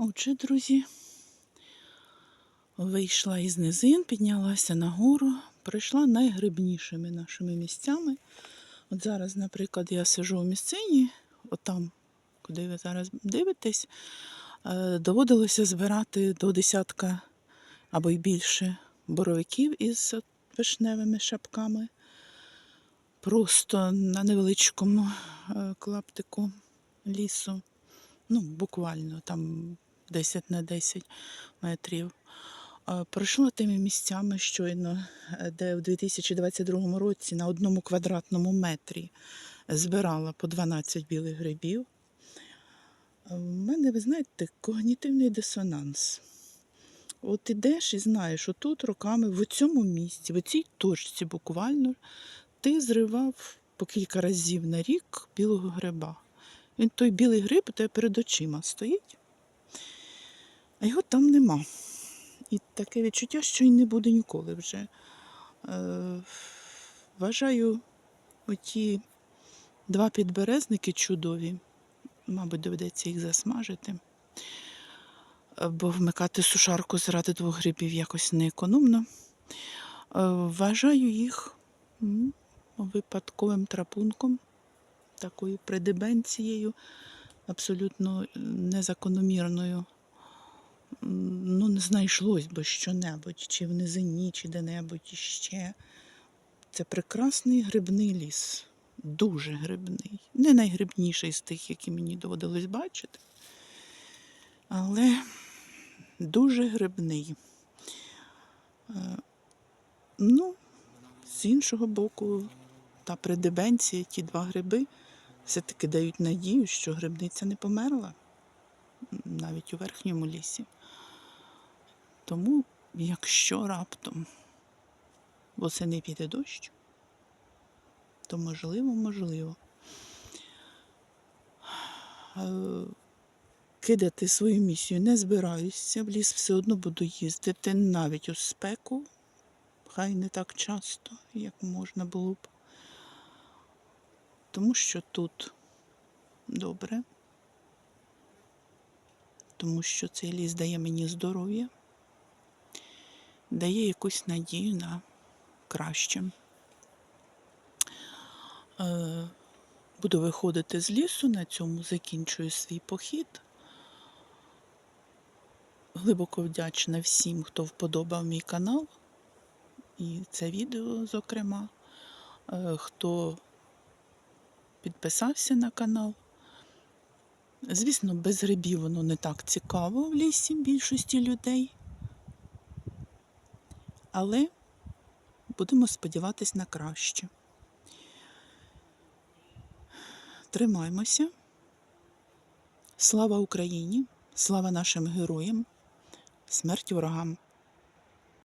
Отже, друзі, вийшла із низин, піднялася нагору, пройшла найгрибнішими нашими місцями. От зараз, наприклад, я сижу у місцині, отам, куди ви зараз дивитесь, е, доводилося збирати до десятка або й більше боровиків із вишневими шапками. Просто на невеличкому е, клаптику лісу. Ну, буквально там 10 на 10 метрів. Е, Пройшла тими місцями щойно, е, де в 2022 році на одному квадратному метрі збирала по 12 білих грибів. У мене, ви знаєте, когнітивний дисонанс. От ідеш і знаєш, що тут роками в цьому місці, в цій точці буквально, ти зривав по кілька разів на рік білого гриба. Він той білий гриб у тебе перед очима стоїть, а його там нема. І таке відчуття, що й не буде ніколи вже. Е, вважаю, оті два підберезники чудові, мабуть, доведеться їх засмажити. Е, Бо вмикати сушарку заради двох грибів якось неекономно. Е, Вважаю їх випадковим трапунком, такою придебенцією, абсолютно незакономірною. Ну, не знайшлось би що-небудь, чи в низині, чи де-небудь іще. Це прекрасний грибний ліс. Дуже грибний. Не найгрибніший з тих, які мені доводилось бачити. Але дуже грибний. Е, Ну, з іншого боку, та придебенція, ті два гриби, все-таки дають надію, що грибниця не померла навіть у верхньому лісі. Тому, якщо раптом восени піде дощ, то можливо, можливо. Е, Кидати свою місію не збираюся, в ліс все одно буду їздити навіть у спеку, хай не так часто, як можна було б. Тому що тут добре, тому що цей ліс дає мені здоров'я, дає якусь надію на краще. Е, Буду виходити з лісу, на цьому закінчую свій похід. Глибоко вдячна всім, хто вподобав мій канал і це відео, зокрема, Е, хто підписався на канал. Звісно, без грибів воно не так цікаво в лісі більшості людей. Але будемо сподіватись на краще. Тримаймося. Слава Україні! Слава нашим героям! Смерть ворогам!